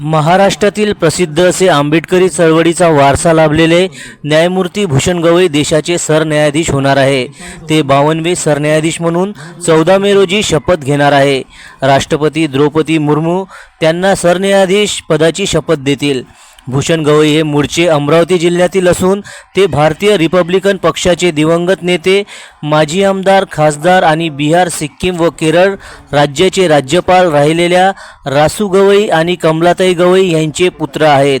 महाराष्ट्रातील प्रसिद्ध असे आंबेडकरी चळवळीचा वारसा लाभलेले न्यायमूर्ती भूषण गवई देशाचे सरन्यायाधीश होणार आहे. ते बावनवे सरन्यायाधीश म्हणून चौदा मे रोजी शपथ घेणार आहे. राष्ट्रपती द्रौपदी मुर्मू त्यांना सरन्यायाधीश पदाची शपथ देतील. भूषण गवई हे मूळचे अमरावती जिल्ह्यातील असून ते भारतीय रिपब्लिकन पक्षाचे दिवंगत नेते माजी आमदार खासदार आणि बिहार सिक्कीम व केरळ राज्याचे राज्यपाल राहिलेल्या रासू गवई आणि कमलाताई गवई यांचे पुत्र आहेत.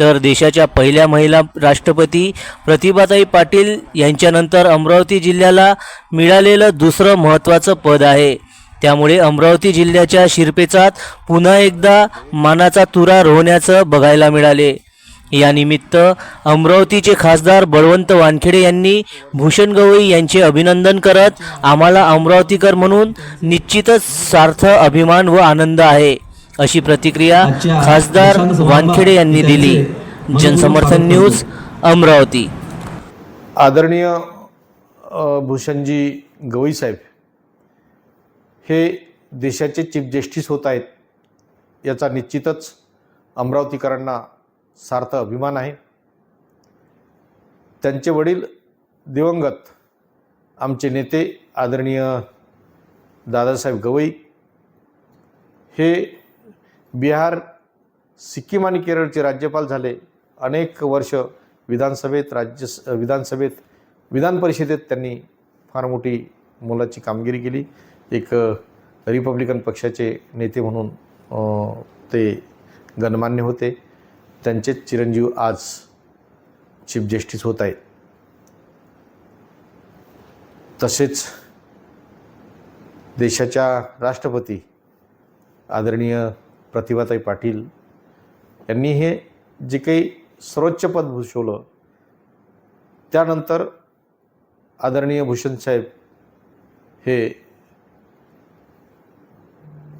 तर देशाच्या पहिल्या महिला राष्ट्रपती प्रतिभाताई पाटील यांच्यानंतर अमरावती जिल्ह्याला मिळालेलं दुसरं महत्त्वाचं पद आहे. त्यामुळे अमरावती जिल्ह्याच्या शिरपेचात पुन्हा एकदा मानाचा तुरा रोवण्याचं बघायला मिळाले. यानिमित्त अमरावतीचे खासदार बळवंत वानखेडे यांनी भूषण गवई यांचे अभिनंदन करत आम्हाला अमरावतीकर म्हणून निश्चितच सार्थ अभिमान व आनंद आहे अशी प्रतिक्रिया खासदार वानखेडे यांनी दिली. जनसमर्थन न्यूज अमरावती. आदरणीय भूषणजी गवई साहेब हे देशाचे चीफ जस्टिस होत आहेत याचा निश्चितच अमरावतीकरांना सार्थ अभिमान आहे. त्यांचे वडील दिवंगत आमचे नेते आदरणीय दादासाहेब गवई. हे बिहार सिक्कीम आणि केरळचे राज्यपाल झाले. अनेक वर्ष विधानसभेत राज्य विधानसभेत विधान परिषदेत त्यांनी फार मोठी मोलाची कामगिरी केली. एक रिपब्लिकन पक्षाचे नेते म्हणून ते गणमान्य होते. त्यांचेच चिरंजीव आज चीफ जस्टिस होत आहेत. तसेच देशाच्या राष्ट्रपती आदरणीय प्रतिभाताई पाटील यांनी हे जे काही सर्वोच्च पद भूषवलं त्यानंतर आदरणीय भूषण साहेब हे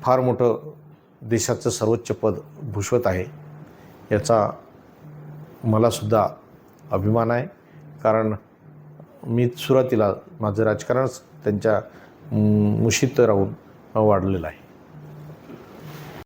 फार मोठं देशाचं सर्वोच्च पद भूषवत आहे. याचा मलासुद्धा अभिमान आहे. कारण मी सुरुवातीला माझं राजकारणच त्यांच्या मुशीत राहून वाढलेलं आहे.